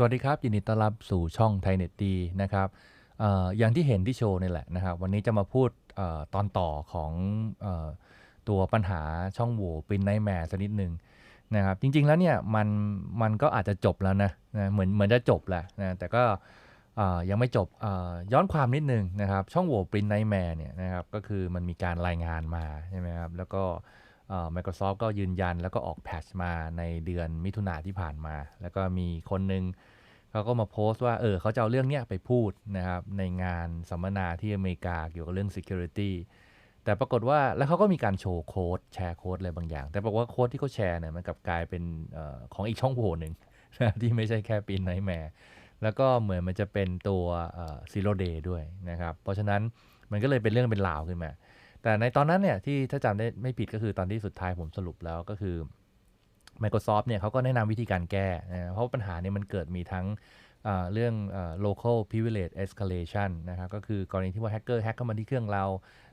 สวัสดีครับ ยินดีต้อนรับสู่ช่องไทยเน็ตดีนะครับอออย่างที่เห็นที่โชว์นี่แหละนะครับ วันนี้จะมาพูดออตอนต่อของออตัวปัญหาช่องโหว่ปรินไนแมร์สักนิดหนึ่งนะครับ จริง ๆแล้วเนี่ยมันมันก็อาจจะจบแล้วนะนะเหมือนเหมือนจะจบแหละนะแต่ก็ยังไม่จบย้อนความนิดนึงนะครับ ช่องโหว่ปรินไนแมร์เนี่ยนะครับก็คือมันมีการรายงานมาใช่ไหมครับแล้วก็เ Microsoft ก็ยืนยันแล้วก็ออกแพทชมาในเดือนมิถุนาที่ผ่านมา แล้วก็มีคนหนึ่งเขาก็มาโพสต์ว่า เออเขาจะเอาเรื่องเนี้ยไปพูดนะครับ ในงานสัมมนาที่อเมริกาเกี่ยวกับเรื่อง security แต่ปรากฏว่าแล้วเขาก็มีการโชว์โค้ดแชร์โค้ดอะไรบางอย่าง แต่ปรากฏว่าโค้ดที่เขาแชร์เนี่ยมันกลับกลายเป็นออของอีกช่องโหว่หนึ่งนะที่ไม่ใช่แค่ปีนไนแมร์แล้วก็เหมือนมันจะเป็นตัวซีโรเดย์ด้วยนะครับ เพราะฉะนั้นมันก็เลยเป็นเรื่องเป็นราวขึ้นมา แต่ในตอนนั้นเนี่ยที่ถ้าจำได้ไม่ผิดก็คือตอนที่สุดท้ายผมสรุปแล้วก็คือ Microsoft เนี่ยเขาก็แนะนำวิธีการแก้นะเพราะว่าปัญหาเนี่ยมันเกิดมีทั้งเรื่อง local privilege escalation นะครับก็คือกรณีที่ว่าแฮกเกอร์แฮกเข้ามาที่เครื่องเรา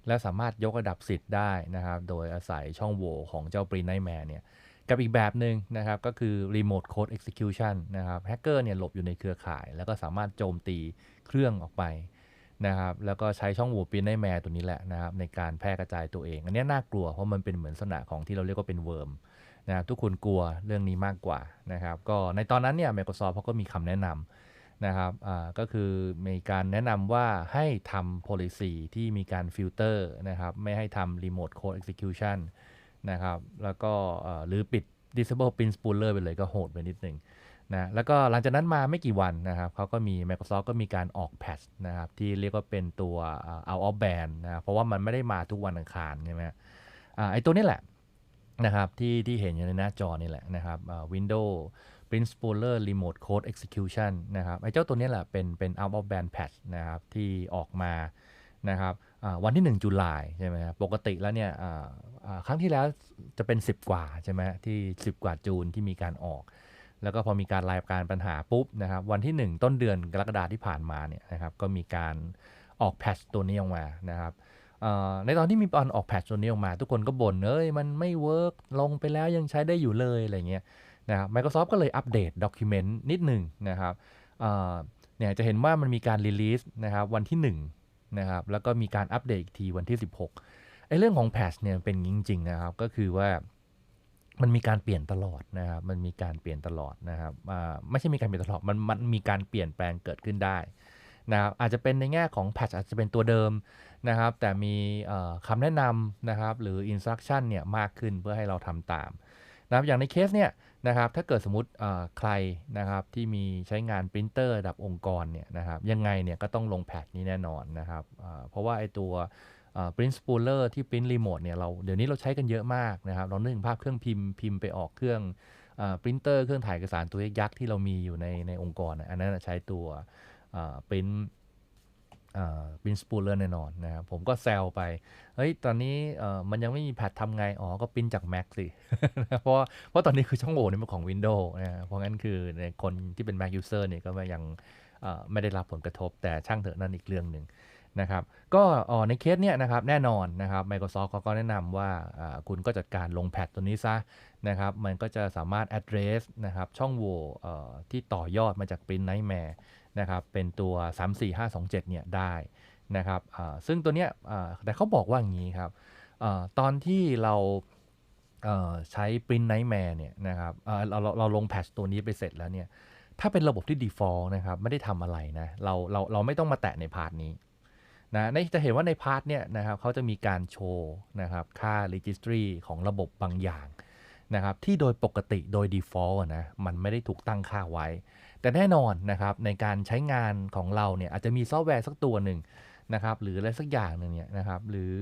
แล้วสามารถยกระดับสิทธิ์ได้นะครับ โดยอาศัยช่องโหว่ของเจ้า Print Nightmare เนี่ยกับอีกแบบหนึ่งนะครับ ก็คือ remote code execution นะครับแฮกเกอร์เนี่ยหลบอยู่ในเครือข่าย แล้วก็สามารถโจมตีเครื่องออกไป นะครับแล้วก็ใช้ช่องโหว่ Print Nightmare ตัวนี้แหละนะครับในการแพร่กระจายตัวเอง อันนี้น่ากลัวเพราะมันเป็นเหมือนลักษณะของที่เราเรียกว่าเป็นเวิร์มนะครับทุกคนกลัวเรื่องนี้มากกว่านะครับก็ในตอนนั้นเนี่ย Microsoft เขาก็มีคำแนะนำนะครับก็คือมีการแนะนำว่าให้ทำ policy ที่มีการฟิลเตอร์นะครับไม่ให้ทำ remote code execution นะครับแล้วก็หรือปิด disable pin spooler ไปเลยก็โหดไปนิดนึง นะแล้วก็หลังจากนั้นมาไม่กี่วันนะครับเขาก็มี Microsoft ก็มีการออกแพทช์นะครับที่เรียกว่าเป็นตัว out of band นะครับเพราะว่ามันไม่ได้มาทุกวันอังคารใช่ไหมอไอตัวนี้แหละนะครับที่ที่เห็นอยู่ในหน้าจอนี่แหละนะครับ Windows Print Spooler Remote Code Execution นะครับไอ้เจ้าตัวนี้แหละเป็นเป็น out of band patch นะครับที่ออกมานะครับวันที่ 1 จุลายใช่ไหมครับปกติแล้วเนี่ยครั้งที่แล้วจะเป็น 10 กว่าใช่ไหมที่ 10 กว่าจูนที่มีการออก แล้วก็พอมีการรายการปัญหาปุ๊บนะครับวันที่ 1 ต้นเดือนกรกฎาที่ผ่านมาเนี่ยนะครับก็มีการออกแพทชตัวนี้ออกมานะครับในตอนที่มีตอนออกแพทชตัวนี้ออกมา ทุกคนก็บ่นเอ้ยมันไม่เวิร์กลงไปแล้วยังใช้ได้อยู่เลยอะไรเงี้ยนะครับ Microsoft ก็เลยอัปเดตด็อกิเมนต์นิดหนึ่งนะครับเนี่ยจะเห็นว่ามันมีการรีลีสนะครับวันที่1นะครับแล้วก็มีการอัปเดตอีกทีวันที่ 16ไอ้เรื่องของแพทชเนี่ยเป็นอย่างจริงๆนะครับก็คือว่า มันมีการเปลี่ยนตลอดนะครับ มันมีการเปลี่ยนตลอดนะครับไม่ใช่มีการเปลี่ยนตลอด มันมันมีการเปลี่ยนแปลงเกิดขึ้นได้นะครับ อาจจะเป็นในแง่ของแพทชอาจจะเป็นตัวเดิมนะครับ แต่มีเอ่อคำแนะนำนะครับ หรือ instruction เนี่ยมากขึ้นเพื่อให้เราทำตามนะครับอย่างในเคสเนี่ยนะครับ ถ้าเกิดสมมติใครนะครับที่มีใช้งานปรินเตอร์ระดับองค์กรเนี่ยนะครับ ยังไงเนี่ยก็ต้องลงแพทนี้แน่นอนนะครับเอ่อเพราะว่าไอตัว เอ่อ print spooler ที่ print remote เนี่ยเราเดี๋ยวนี้เราใช้กันเยอะมากนะครับเรานึกถึงภาพเครื่องพิมพ์พิมพ์ไปออกเครื่องอ่อปรินเตอร์เครื่องถ่ายเอกสารตัวยักษ์ที่เรามีอยู่ในในองค์กร อันนั้นใช้ตัวเอ่อ print บินสปูลเลอร์แน่นอนนะครับผมก็แซวไป เฮ้ย ตอนนี้อ่อมันยังไม่มีแพททำไง อ๋อ ก็ปริ้นจาก Mac สิ เพราะว่าเพราะตอนนี้คือช่องโหว่นี่มันของ Windows นะเพราะงั้นคือในคนที่เป็น Mac user เนี่ยก็ยังอ่อไม่ได้รับผลกระทบแต่ช่างเถอะนั่นอีกเรื่องหนึ่ง นะครับก็ในเคสเนี่ยนะครับแน่นอนนะครับ Microsoft เขาก็แนะนำว่าคุณก็จัดการลงแพทตัวนี้ซะนะครับมันก็จะสามารถ address นะครับช่องโหว่ที่ต่อยอดมาจาก Print Nightmare นะครับเป็นตัว 34527 เนี่ยได้นะครับซึ่งตัวเนี้ยแต่เขาบอกว่าอย่างนี้ครับอตอนที่เราใช้ Print Nightmare เนี่ยนะครับเราเราเราลงแพทชตัวนี้ไปเสร็จแล้วเนี่ยถ้าเป็นระบบที่ default นะครับไม่ได้ทำอะไรนะเราเราเราไม่ต้องมาแตะในพาร์ทนี้ นะในจะเห็นว่าในพาร์ทเนี่ยนะครับเขาจะมีการโชว์นะครับค่า registry ของระบบบางอย่างนะครับที่โดยปกติโดย default นะมันไม่ได้ถูกตั้งค่าไว้ แต่แน่นอนนะครับในการใช้งานของเราเนี่ยอาจจะมีซอฟต์แวร์สักตัวหนึ่งนะครับหรืออะไรสักอย่างหนึ่งเนี่ยนะครับหรือ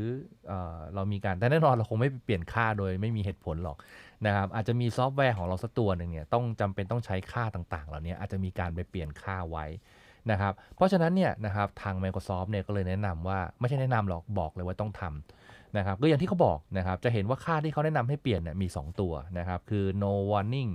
เออเรามีการแต่แน่นอนเราคงไม่เปลี่ยนค่าโดยไม่มีเหตุผลหรอกนะครับอาจจะมีซอฟต์แวร์ของเราสักตัวหนึ่งเนี่ยต้องจำเป็นต้องใช้ค่าต่างๆ เหล่านี้อาจจะมีการไปเปลี่ยนค่าไว้ นะครับเพราะฉะนั้นเนี่ยนะครับทาง Microsoft เนี่ยก็เลยแนะนำว่าไม่ใช่แนะนำหรอกบอกเลยว่าต้องทำนะครับก็อย่างที่เขาบอกนะครับจะเห็นว่าค่าที่เขาแนะนำให้เปลี่ยนเนี่ยมี 2 ตัวนะครับคือ no warning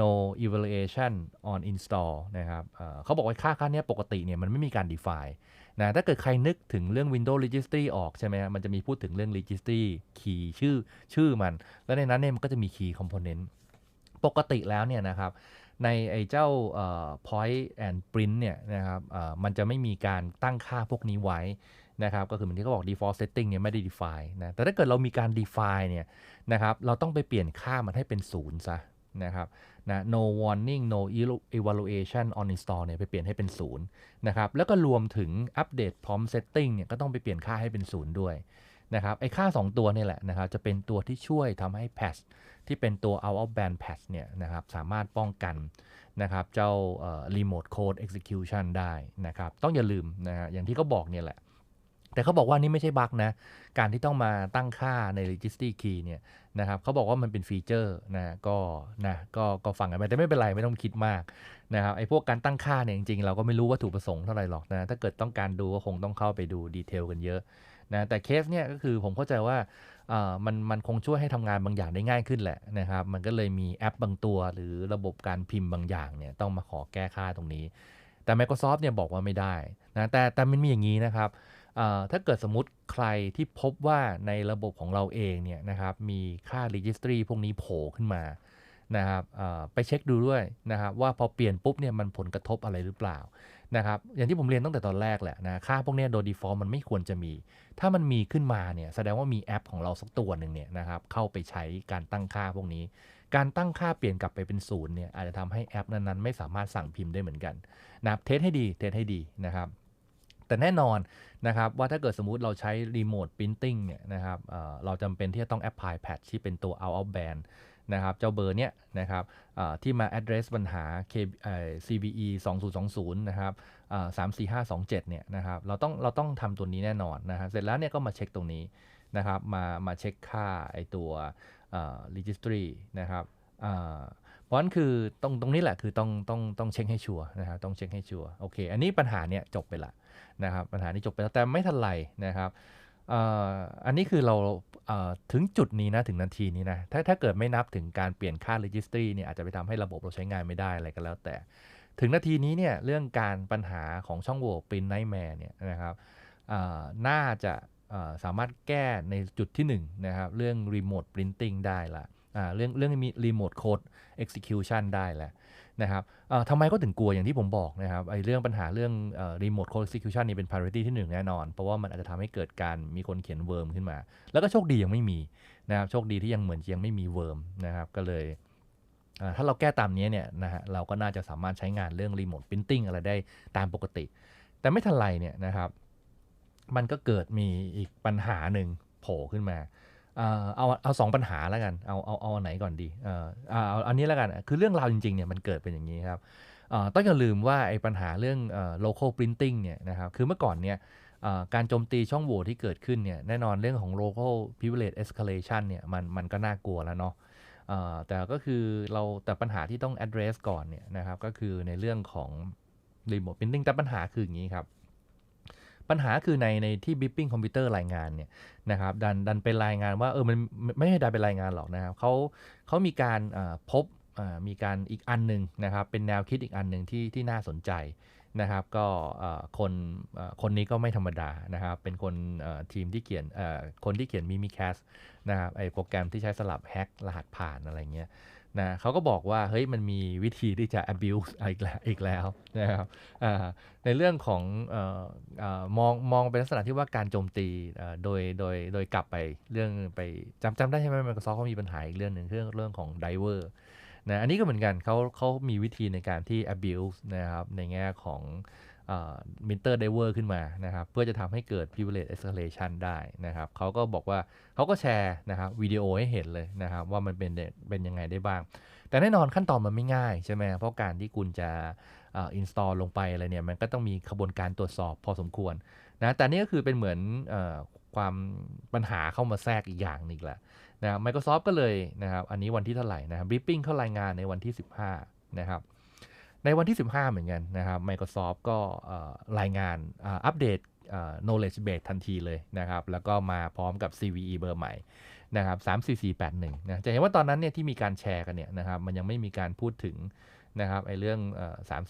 no evaluation on install นะครับเขาบอกว่าค่าค่านี้ปกติเนี่ยมันไม่มีการ define นะถ้าเกิดใครนึกถึงเรื่อง Windows Registry ออกใช่ไหมฮะมันจะมีพูดถึงเรื่อง Registry Key ชื่อชื่อมัน แล้วในนั้นเนี่ยมันก็จะมี Key Component ปกติแล้วเนี่ยนะครับ ในไอ้เจ้า point and print เนี่ยนะครับมันจะไม่มีการตั้งค่าพวกนี้ไว้นะครับก็คือเหมือนที่เขาบอก default setting เนี่ยไม่ได้ define นะแต่ถ้าเกิดเรามีการ define เนี่ยนะครับเราต้องไปเปลี่ยนค่ามันให้เป็นศูนย์ซะนะครับนะ no warning no evaluation on install เนี่ยไปเปลี่ยนให้เป็นศูนย์นะครับแล้วก็รวมถึงอัปเดตพร้อม setting เนี่ยก็ต้องไปเปลี่ยนค่าให้เป็นศูนย์ด้วย นะครับไอ้ค่า 2 ตัวนี่แหละนะครับจะเป็นตัวที่ช่วยทำให้ patch ที่เป็นตัว out of band patch เนี่ยนะครับสามารถป้องกันนะครับเจ้า remote code execution ได้นะครับต้องอย่าลืมนะฮะอย่างที่เขาบอกเนี่ยแหละ แต่เขาบอกว่านี่ไม่ใช่บั๊กนะ การที่ต้องมาตั้งค่าใน registry key เนี่ยนะครับเขาบอกว่ามันเป็นฟีเจอร์นะก็นะก็ก็ฟังกันไปแต่ไม่เป็นไรไม่ต้องคิดมากนะครับไอ้พวกการตั้งค่าเนี่ยจริงๆ เราก็ไม่รู้วัตถุประสงค์เท่าไหร่หรอกนะถ้าเกิดต้องการดูก็คงต้องเข้าไปดูดีเทลกันเยอะ นะแต่เคสเนี่ยก็คือผมเข้าใจว่ามันมันคงช่วยให้ทำงานบางอย่างได้ง่ายขึ้นแหละนะครับ มันก็เลยมีแอปบางตัว หรือระบบการพิมพ์บางอย่างเนี่ยต้องมาขอแก้ค่าตรงนี้ แต่ Microsoft เนี่ยบอกว่าไม่ได้นะแต่แต่มันมีอย่างนี้นะครับถ้าเกิดสมมติใครที่พบว่าในระบบของเราเองเนี่ยนะครับมีค่า registry พวกนี้โผล่ขึ้นมา นะครับไปเช็คดูด้วยนะครับว่าพอเปลี่ยนปุ๊บเนี่ยมันผลกระทบอะไรหรือเปล่านะครับอย่างที่ผมเรียนตั้งแต่ตอนแรกแหละนะค่าพวกนี้โดย default มันไม่ควรจะมี ถ้ามันมีขึ้นมาเนี่ยแสดงว่ามีแอปของเราสักตัวหนึ่งเนี่ยนะครับเข้าไปใช้การตั้งค่าพวกนี้ การตั้งค่าเปลี่ยนกลับไปเป็นศูนย์เนี่ยอาจจะทำให้แอปนั้นๆไม่สามารถสั่งพิมพ์ได้เหมือนกันนะครับเทสให้ดีเทสให้ดีนะครับแต่แน่นอนนะครับว่าถ้าเกิดสมมุติเราใช้รีโมทพิมพ์ติ้งเนี่ยนะครับเเราจำเป็นที่จะต้องแอปพลายแพทที่เป็นตัว out of band นะครับเจ้าเบอร์เนี้ยนะครับที่มา address ปัญหา K CVE 2020นะครับ34527เนี่ยนะครับเราต้องเราต้องทำตัวนี้แน่นอนนะฮะเสร็จแล้วเนี่ยก็มาเช็คตรงนี้นะครับมามาเช็คค่าไอตัว registry นะครับเพราะนั้นคือตรงตรงนี้แหละคือต้องต้องต้องเช็คให้ชัวร์นะครับต้องเช็คให้ชัวร์โอเค อันนี้ปัญหาเนี่ยจบไปละนะครับปัญหานี้จบไปแล้วแต่ไม่ทันไรนะครับ อันนี้คือเราถึงจุดนี้นะ ถึงนาทีนี้นะ ถ้าถ้าเกิดไม่นับถึงการเปลี่ยนค่า registry เนี่ยอาจจะไปทำให้ระบบเราใช้งานไม่ได้อะไรก็แล้วแต่ ถึงนาทีนี้เนี่ยเรื่องการปัญหาของช่องโหว่ print nightmare เนี่ยนะครับน่าจะสามารถแก้ในจุดที่1นนะครับเรื่อง remote printing ได้ละเรื่องเรื่องมี remote code execution ได้แล้ว นะครับทำไมก็ถึงกลัวอย่างที่ผมบอกนะครับไอ้เรื่องปัญหาเรื่อง remote code execution นี่เป็น priority ที่1แน่นอน เพราะว่ามันอาจจะทำให้เกิดการมีคนเขียนเวิร์มขึ้นมา แล้วก็โชคดียังไม่มีนะครับโชคดีที่ยังเหมือนยังไม่มีเวิร์มนะครับก็เลยถ้าเราแก้ตามนี้เนี่ยนะฮะเราก็น่าจะสามารถใช้งานเรื่อง remote printing อะไรได้ตามปกติ แต่ไม่ทันไรเนี่ยนะครับมันก็เกิดมีอีกปัญหาหนึ่งโผล่ขึ้นมา เอาเอาสองปัญหาแล้วกันเอาเอาเอาไหนก่อนดีเอาอันนี้แล้วกันคือเรื่องราวจริงๆเนี่ยมันเกิดเป็นอย่างนี้ครับต้องอย่าลืมว่าไอ้ปัญหาเรื่อง local printing เนี่ยนะครับคือเมื่อก่อนเนี่ยการโจมตีช่องโหว่ที่เกิดขึ้นเนี่ยแน่นอนเรื่องของ local privilege escalation เนี่ยมันมันก็น่ากลัวแล้วเนาะแต่ก็คือเราแต่ปัญหาที่ต้อง address ก่อนเนี่ยนะครับก็คือในเรื่องของ remote printing แต่ปัญหาคืออย่างนี้ครับ ปัญหาคือในในที่บิปปิ้งคอมพิวเตอร์รายงานเนี่ยนะครับดันดันเป็นรายงานว่าเออมันไม่ใช่ดันเป็นรายงานหรอกนะครับเขาเขามีการพบมีการอีกอันหนึ่งนะครับเป็นแนวคิดอีกอันหนึ่งที่ที่น่าสนใจนะครับก็คนคนนี้ก็ไม่ธรรมดานะครับเป็นคนทีมที่เขียนคนที่เขียนมิมิแคสนะครับไอโปรแกรมที่ใช้สลับแฮกรหัสผ่านอะไรเงี้ย นะเขาก็บอกว่าเฮ้ยมันมีวิธีที่จะ abuse อีกแล้วอีกแล้วนะครับในเรื่องของออมองมองเป็นลักษณะที่ว่าการโจมตีโดยโดยโดยกลับไปเรื่องไปจำจำได้ใช่ไหม Microsoft เขามีปัญหาอีกเรื่องหนึ่งเรื่องเรื่องของ diver นะอันนี้ก็เหมือนกันเขาเขามีวิธีในการที่ abuse นะครับในแง่ของ มิเตอร์ไดเวอร์ขึ้นมานะครับเพื่อจะทำให้เกิด privilege escalation ได้นะครับเขาก็บอกว่าเขาก็แชร์นะครับวิดีโอให้เห็นเลยนะครับว่ามันเป็นเป็นยังไงได้บ้าง แต่แน่นอนขั้นตอนมันไม่ง่ายใช่ไหมเพราะการที่คุณจะอินสตอลลงไปอะไรเนี่ยมันก็ต้องมีขบวนการตรวจสอบพอสมควรนะแต่นี่ก็คือเป็นเหมือนอความปัญหาเข้ามาแทรกอีกอย่างนึงแหละนะ Microsoft ก็เลยนะครับอันนี้วันที่เท่าไหร่นะครับบิปปิ้งเข้ารายงานในวันที่ 15นะครับ ในวันที่ 15 เหมือนกันนะครับ Microsoft ก็รายงานอัปเดต knowledge base ทันทีเลยนะครับ แล้วก็มาพร้อมกับ CVE เบอร์ใหม่นะครับ 34481 นะจะเห็นว่าตอนนั้นเนี่ยที่มีการแชร์กันเนี่ยนะครับ มันยังไม่มีการพูดถึงนะครับไอ้เรื่อง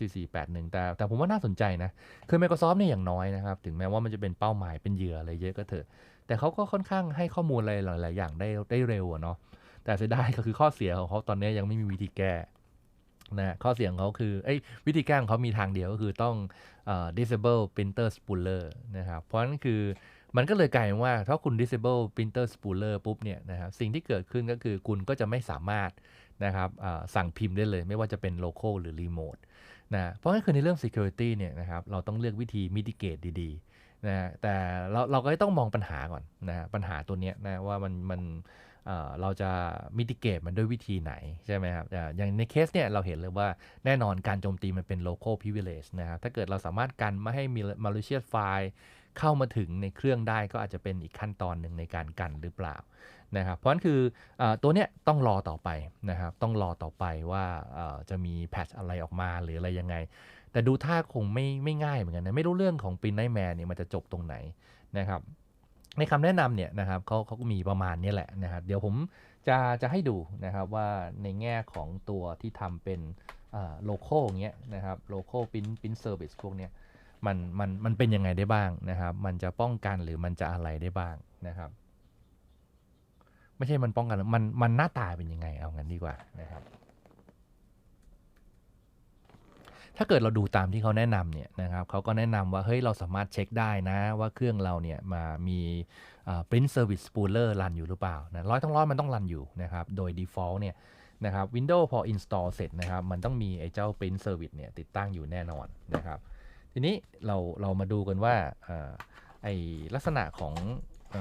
34481 แต่แต่ผมว่าน่าสนใจนะ คือ Microsoft เนี่ยอย่างน้อยนะครับ ถึงแม้ว่ามันจะเป็นเป้าหมายเป็นเหยื่ออะไรเยอะก็เถอะ แต่เขาก็ค่อนข้างให้ข้อมูลอะไรหลาย ๆ อย่างได้ได้เร็วเนาะ แต่เสียดายก็คือข้อเสียของเขาตอนนี้ยังไม่มีวิธีแก้ นะข้อเสียงเขาคืออวิธีแก้ของเขามีทางเดียวก็คือต้องอ disable printer spooler นะครับ เพราะนั้นคือมันก็เลยกลายเป็นว่า ถ้าคุณ disable printer spooler ปุ๊บเนี่ยนะครับสิ่งที่เกิดขึ้นก็คือคุณก็จะไม่สามารถนะครับสั่งพิมพ์ได้เลย ไม่ว่าจะเป็น local หรือ remote นะเพราะงั้นคือในเรื่อง security เนี่ยนะครับเราต้องเลือกวิธี mitigate ดีๆนะแต่เราเราก็ต้องมองปัญหาก่อนนะปัญหาตัวเนี้ยนะว่ามันมัน เราจะ mitigate มันด้วยวิธีไหน ใช่ไหมครับอย่างในเคสเนี่ยเราเห็นเลยว่าแน่นอนการโจมตีมันเป็น local privilege นะครับ ถ้าเกิดเราสามารถกันไม่ให้มี malicious file เข้ามาถึงในเครื่องได้ก็อาจจะเป็นอีกขั้นตอนหนึ่งในการกันหรือเปล่านะครับ เพราะฉะนั้นคืออตัวเนี้ยต้องรอต่อไปนะครับ ต้องรอต่อไปว่าจะมีแพทชอะไรออกมาหรืออะไรยังไง แต่ดูท่าคงไม่ไม่ง่ายเหมือนกันนะ ไม่รู้เรื่องของปินไนแมนเนี่ยมันจะจบตรงไหนนะครับ ในคำแนะนำเนี่ยนะครับเขาเขาก็มีประมาณนี้แหละนะครับเดี๋ยวผมจะจะให้ดูนะครับว่าในแง่ของตัวที่ทำเป็นโลโก้เงี้ยนะครับโลโก้ปินปินเซอร์วิสพวกเนี้ยมันมันมันเป็นยังไงได้บ้างนะครับ มันจะป้องกันหรือมันจะอะไรได้บ้างนะครับ ไม่ใช่มันป้องกันมันมันหน้าตาเป็นยังไงเอางั้นดีกว่านะครับ ถ้าเกิดเราดูตามที่เขาแนะนำเนี่ยนะครับเขาก็แนะนำว่าเฮ้ยเราสามารถเช็คได้นะว่าเครื่องเราเนี่ยมามีอ่า print service spooler รันอยู่หรือเปล่านะร้อยทั้งร้อยมันต้องรันอยู่นะครับโดย default เนี่ยนะครับ Windows พอ install เสร็จนะครับ มันต้องมีไอ้เจ้า print service เนี่ยติดตั้งอยู่แน่นอนนะครับ ทีนี้เราเรามาดูกันว่าอ่อไอลักษณะของอ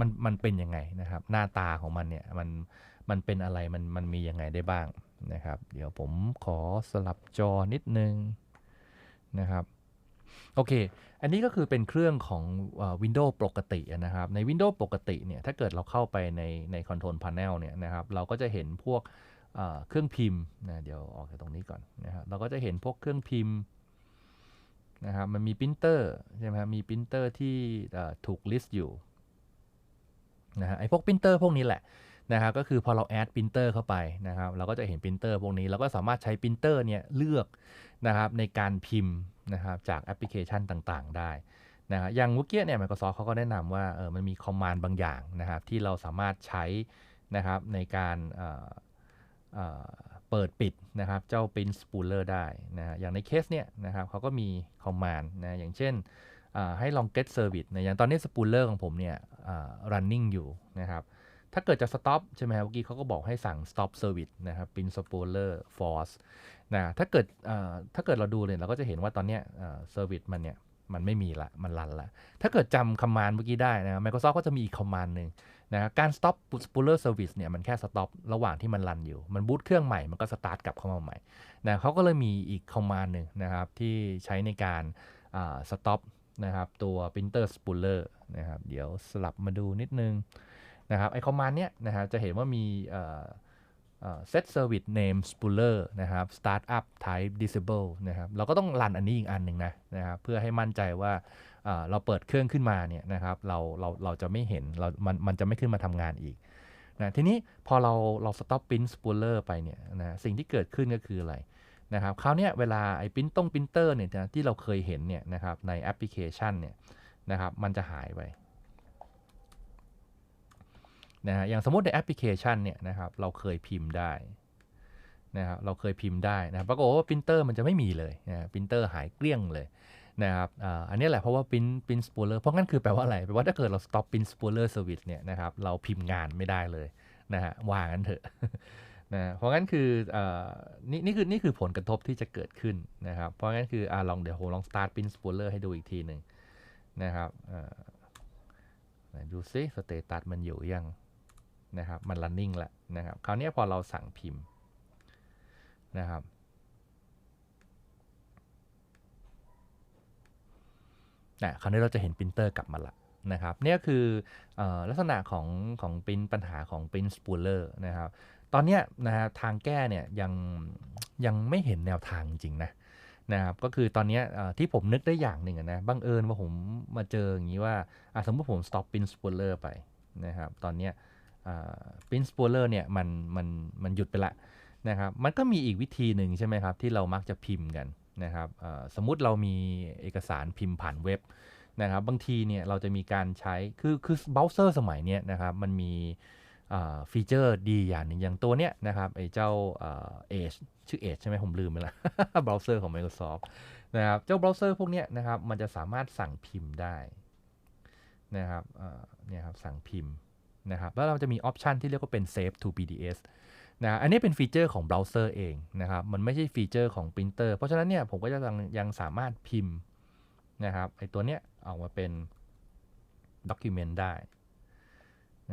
มันมันเป็นยังไงนะครับ หน้าตาของมันเนี่ยมันมันเป็นอะไรมันมันมียังไงได้บ้าง นะครับ เดี๋ยวผมขอสลับจอนิดนึงนะครับโอเค อันนี้ก็คือเป็นเครื่องของวินโดว์ปกตินะครับ ใน Windows ปกติเนี่ยถ้าเกิดเราเข้าไปในใน Control Panel เนี่ยนะครับเราก็จะเห็นพวกเครื่องพิมพ์นะเดี๋ยวออกจากตรงนี้ก่อนนะครับเราก็จะเห็นพวกเครื่องพิมพ์นะครับมันมีปรินเตอร์ใช่ไหมครับมีปรินเตอร์ที่ถูกลิสต์อยู่นะฮะไอพวกปรินเตอร์พวกนี้แหละ นะครับก็คือพอเราแอดปรินเตอร์เข้าไปนะครับเราก็จะเห็นปรินเตอร์พวกนี้เราก็สามารถใช้ปรินเตอร์เนี่ยเลือกนะครับในการพิมพ์นะครับจากแอปพลิเคชันต่างๆ ได้นะฮะอย่างเมื่อกี้เนี่ย Microsoft เขาก็แนะนำว่าเออมันมีคอมมานด์บางอย่างนะครับที่เราสามารถใช้นะครับในการเอ่อเอ่อเปิดปิดนะครับเจ้า print spooler ได้นะอย่างในเคสเนี่ยนะครับเขาก็มี command นะอย่างเช่นอ่าให้ลอง get service นะอย่างตอนนี้ spooler ของผมเนี่ยอ่า running อยู่นะครับ ถ้าเกิดจะ stop ใช่ไหมครับเมื่อกี้เขาก็บอกให้สั่ง stop service นะครับ pin spooler force นะถ้าเกิดถ้าเกิดเราดูเนี่ยเราก็จะเห็นว่าตอนเนี้ยอ่า service มันเนี่ยมันไม่มีละมันรันละถ้าเกิดจำคอมานด์เมื่อกี้ได้นะ Microsoft ก็จะมีอีกคอมานด์หนึ่งนะการ stop spooler service เนี่ยมันแค่ stop ระหว่างที่มันรันอยู่ มันบูตเครื่องใหม่มันก็ start กลับเข้ามาใหม่นะเขาก็เลยมีอีกคอมานด์หนึ่งนะครับ ที่ใช้ในการอ่า stop นะครับตัว printer spooler นะครับ เดี๋ยวสลับมาดูนิดนึง นะครับไอคอมมานด์เนี้ยนะครับจะเห็นว่ามีเอ่อ set service name spooler นะครับ startup type disable นะครับเราก็ต้องรันอันนี้อีกอันหนึ่งนะนะครับเพื่อให้มั่นใจว่าเราเปิดเครื่องขึ้นมาเนี่ยนะครับเราเราเราจะไม่เห็นเรามันมันจะไม่ขึ้นมาทำงานอีกนะทีนี้พอเราเรา stop print spooler ไปเนี่ยนะสิ่งที่เกิดขึ้นก็คืออะไรนะครับคราวนี้เวลาไอ้พิมพ์ตรงพิมพ์เตอร์เนี่ยที่เราเคยเห็นเนี่ยนะครับในแอปพลิเคชันเนี่ยนะครับมันจะหายไป นะฮะอย่างสมมติในแอปพลิเคชันเนี่ยนะครับเราเคยพิมพ์ได้นะครับเราเคยพิมพ์ได้นะปรากฏว่าปรินเตอร์มันจะไม่มีเลยนะปรินเตอร์หายเกลี้ยงเลยนะครับอันนี้แหละเพราะว่าพิมพ์พิมพ์สปูเลอร์เพราะงั้นคือแปลว่าอะไรแปลว่าถ้าเกิดเรา stop พิมพ์สปูเลอร์เซอร์วิสเนี่ยนะครับเราพิมพ์งานไม่ได้เลยนะฮะวางกันเถอะนะเพราะงั้นคืออ่านี่นี่คือนี่คือผลกระทบที่จะเกิดขึ้นนะครับเพราะงั้นคืออ่าลองเดี๋ยวผมลอง start พิมพ์สปูเลอร์ให้ดูอีกทีหนึ่งนะครับดูซิสเตตัสมันอยู่ยัง นะครับมัน running แล้วนะครับคราวนี้พอเราสั่งพิมพ์นะครับนะคราวนี้เราจะเห็นปรินเตอร์กลับมาละนะครับนี่ยคืออลักษณะของของปรินปัญหาของปรินสปูลเลอร์นะครับตอนนี้นะฮะทางแก้เนี่ยยังยังไม่เห็นแนวทางจริงนะนะครับก็คือตอนนี้ที่ผมนึกได้อย่างหนึ่งนะบังเอิญว่าผมมาเจออย่างนี้ว่าสมมติผม stop pin spoiler ไปนะครับตอนนี้ ปรินสปูเลอร์เนี่ยมันมันมันหยุดไปละนะครับมันก็มีอีกวิธีหนึ่งใช่ไหมครับ ที่เรามักจะพิมพ์กันนะครับสมมุติเรามีเอกสารพิมพ์ผ่านเว็บนะครับบางทีเนี่ยเราจะมีการใช้คือคือเบราว์เซอร์สมัยเนี้ยนะครับมันมีฟีเจอร์ดีอย่างหนึ่งอย่างตัวเนี้ยนะครับไอ้เจ้าเอชชื่อเอชใช่ไหมผมลืมไปละเบราว์เซอร์ของ Microsoft นะครับเจ้าเบราว์เซอร์พวกเนี้ยนะครับมันจะสามารถสั่งพิมพ์ได้นะครับเนี่ยครับสั่งพิมพ์ นะครับแล้วเราจะมีออปชันที่เรียกว่าเป็น Save to PDS นะอันนี้เป็นฟีเจอร์ของเบราว์เซอร์เองนะครับมันไม่ใช่ฟีเจอร์ของปรินเตอร์เพราะฉะนั้นเนี่ยผมก็จะยังยังสามารถพิมพ์นะครับไอตัวเนี้ยออกมาเป็นด็อกิเมนต์ได้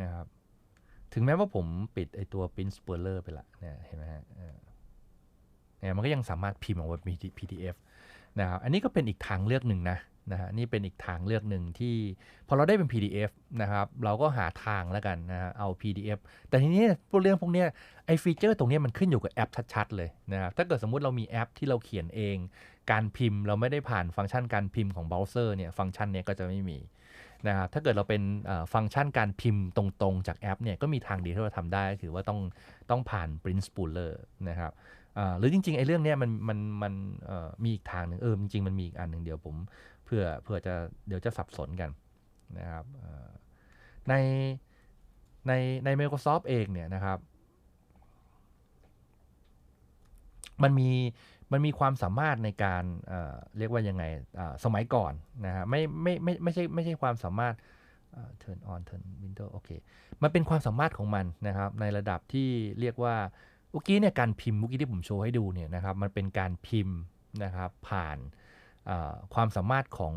นะครับถึงแม้ว่าผมปิดไอตัว Print Spoiler ไปละเนี่ยเห็นไหมฮะเนี่ยมันก็ยังสามารถพิมพ์ออกมาเป็น PDF นะครับอันนี้ก็เป็นอีกทางเลือกหนึ่งนะ นะฮะนี่เป็นอีกทางเลือกหนึ่งที่พอเราได้เป็น PDF นะครับเราก็หาทางแล้วกันนะฮะเอา PDF แต่ทีนี้พวกเรื่องพวกนี้ไอฟีเจอร์ตรงนี้มันขึ้นอยู่กับแอปชัดๆเลยนะครับถ้าเกิดสมมุติเรามีแอปที่เราเขียนเอง การพิมพ์เราไม่ได้ผ่านฟังก์ชันการพิมพ์ของเบราว์เซอร์เนี่ยฟังก์ชันเนี้ยก็จะไม่มีนะครับถ้าเกิดเราเป็นฟังก์ชันการพิมพ์ตรงๆจากแอปเนี่ยก็มีทางเดียวที่เราทำได้คือว่าต้องต้องผ่าน Print Spooler นะครับหรือจริงๆไอ้เรื่องเนี้ยมันมันมันมีอีกทางหนึ่งเออจริงๆมันมีอีกอันหนึ่งเดียวผม เพื่อเพื่อจะเดี๋ยวจะสับสนกันนะครับในในใน Microsoft เองเนี่ยนะครับ มันมีมันมีความสามารถในการเเรียกว่ายังไงสมัยก่อนนะฮะไม่ไม่ไม่ไม่ใช่ไม่ใช่ความสามารถ turn on turn window โอเค มันเป็นความสามารถของมันนะครับ ในระดับที่เรียกว่าเมื่อกี้เนี่ยการพิมพ์เมื่อกี้ที่ผมโชว์ให้ดูเนี่ยนะครับ มันเป็นการพิมพ์นะครับผ่าน ความสามารถของ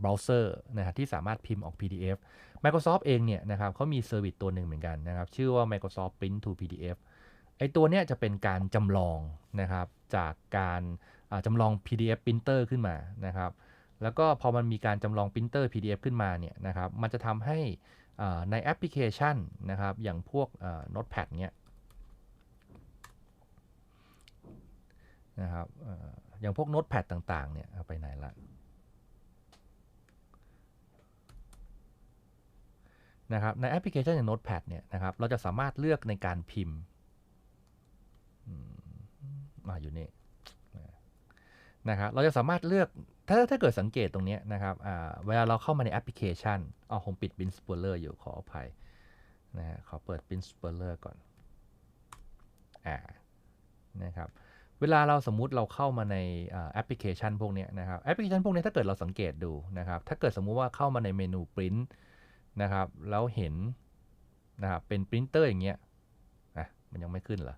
เบราว์เซอร์นะครับที่สามารถพิมพ์ออก PDF Microsoft เองเนี่ยนะครับเขามีเซอร์วิสตัวหนึ่งเหมือนกันนะครับ ชื่อว่า Microsoft Print to PDF ไอตัวเนี้ยจะเป็นการจำลองนะครับจากการจำลอง PDF printer ขึ้นมานะครับ แล้วก็พอมันมีการจำลอง printer PDF ขึ้นมาเนี่ยนะครับ มันจะทำให้ในแอปพลิเคชันนะครับ อย่างพวก Notepad เนี้ยนะครับ อย่างพวกโน้ตแพดต่าง ๆ เนี่ย เอาไปไหนละนะครับในแอปพลิเคชันอย่างโน้ตแพดเนี่ยนะครับเราจะสามารถเลือกในการพิมพ์มาอยู่นี่นะครับเราจะสามารถเลือกถ้าถ้าเกิดสังเกตตรงนี้นะครับเวลาเราเข้ามาในแอปพลิเคชันเอาผมปิด Bin Spoiler อยู่ขออภัยนะฮะขอเปิด Bin Spoiler ก่อนอ่านะครับ เวลาเราสมมุติเราเข้ามาในแอปพลิเคชันพวกนี้นะครับแอปพลิเคชันพวกนี้ถ้าเกิดเราสังเกตดูนะครับ ถ้าเกิดสมมุติว่าเข้ามาในเมนูปริ้นนะครับแล้วเห็นนะครับเป็นปรินเตอร์อย่างเงี้ยนะมันยังไม่ขึ้นเหรอ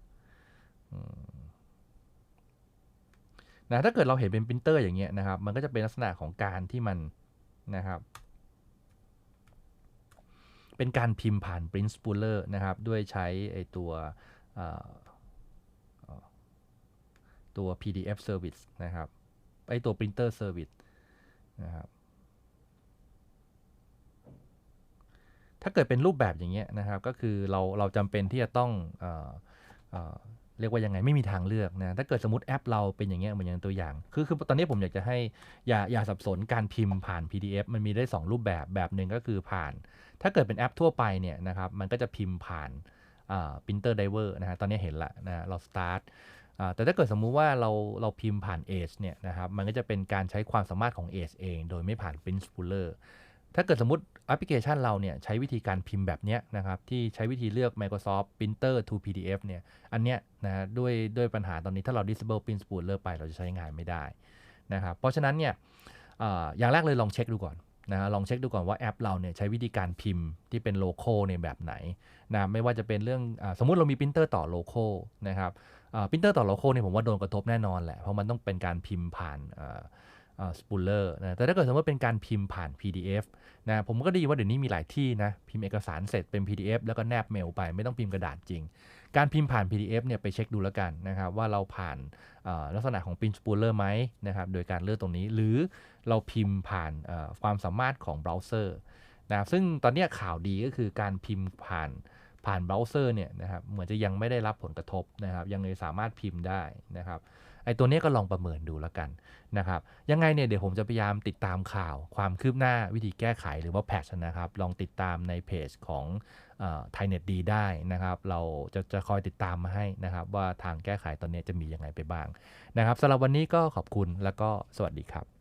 นะถ้าเกิดเราเห็นเป็นปรินเตอร์อย่างเงี้ยนะครับ มันก็จะเป็นลักษณะของการที่มันนะครับ เป็นการพิมพ์ผ่าน Print Spooler นะครับ ด้วยใช้ไอตัว ตัว PDF service นะครับไอตัว printer service นะครับถ้าเกิดเป็นรูปแบบอย่างเงี้ยนะครับ ก็คือเราเราจำเป็นที่จะต้องเออเออเรียกว่ายังไงไม่มีทางเลือกนะถ้าเกิดสมมติแอปเราเป็นอย่างเงี้ยเหมือนอย่างตัวอย่าง คือคือตอนนี้ผมอยากจะให้อย่าอย่าสับสนการพิมพ์ผ่าน PDF มันมีได้ 2 รูปแบบแบบหนึ่งก็คือผ่าน ถ้าเกิดเป็นแอปทั่วไปเนี่ยนะครับมันก็จะพิมพ์ผ่าน printer diver นะฮะตอนนี้เห็นละนะเรา start แต่ถ้าเกิดสมมุติว่าเราเราพิมพ์ผ่าน Edge เนี่ยนะครับมันก็จะเป็นการใช้ความสามารถของ Edge เอง โดยไม่ผ่าน Print Spooler ถ้าเกิดสมมติแอปพลิเคชันเราเนี่ยใช้วิธีการพิมพ์แบบนี้นะครับที่ใช้วิธีเลือก Microsoft Printer to PDF เนี่ยอันเนี้ยนะด้วยด้วยปัญหาตอนนี้ถ้าเรา disable Print Spooler ไปเราจะใช้งานไม่ได้นะครับเพราะฉะนั้นเนี่ยอย่างแรกเลยลองเช็คดูก่อนนะลองเช็คดูก่อนว่าแอปเราเนี่ยใช้วิธีการพิมพ์ที่เป็นโลโก้ในแบบไหนนะไม่ว่าจะเป็นเรื่องอสมมุติเรามีปรินเตอร์ต่อโลโก้นะครับ ปรินเตอร์ต่อโลโก้เนี่ยผมว่าโดนกระทบแน่นอนแหละ เพราะมันต้องเป็นการพิมพ์ผ่านสปูลเลอร์นะ แต่ถ้าเกิดสมมติเป็นการพิมพ์ผ่าน PDF นะ ผมก็ได้ยินว่าเดี๋ยวนี้มีหลายที่นะ พิมพ์เอกสารเสร็จเป็น PDF แล้วก็แนบเมลไป ไม่ต้องพิมพ์กระดาษจริง การพิมพ์ผ่าน PDF เนี่ยไปเช็คดูแล้วกันนะครับว่าเราผ่านลักษณะของ Print Spooler ไหมนะครับ โดยการเลือกตรงนี้ หรือเราพิมพ์ผ่านความสามารถของเบราว์เซอร์นะ ซึ่งตอนนี้ข่าวดีก็คือการพิมพ์ผ่าน ผ่านเบราว์เซอร์เนี่ยนะครับเหมือนจะยังไม่ได้รับผลกระทบนะครับยังเลยสามารถพิมพ์ได้นะครับไอ้ตัวนี้ก็ลองประเมินดูแล้วกันนะครับยังไงเนี่ยเดี๋ยวผมจะพยายามติดตามข่าวความคืบหน้าวิธีแก้ไขหรือว่าแพทชนะครับ ลองติดตามในเพจของไทยเน็ตดีได้นะครับ เราจะจะคอยติดตามมาให้นะครับ ว่าทางแก้ไขตอนนี้จะมียังไงไปบ้างนะครับสำหรับวันนี้ก็ขอบคุณแล้วก็สวัสดีครับ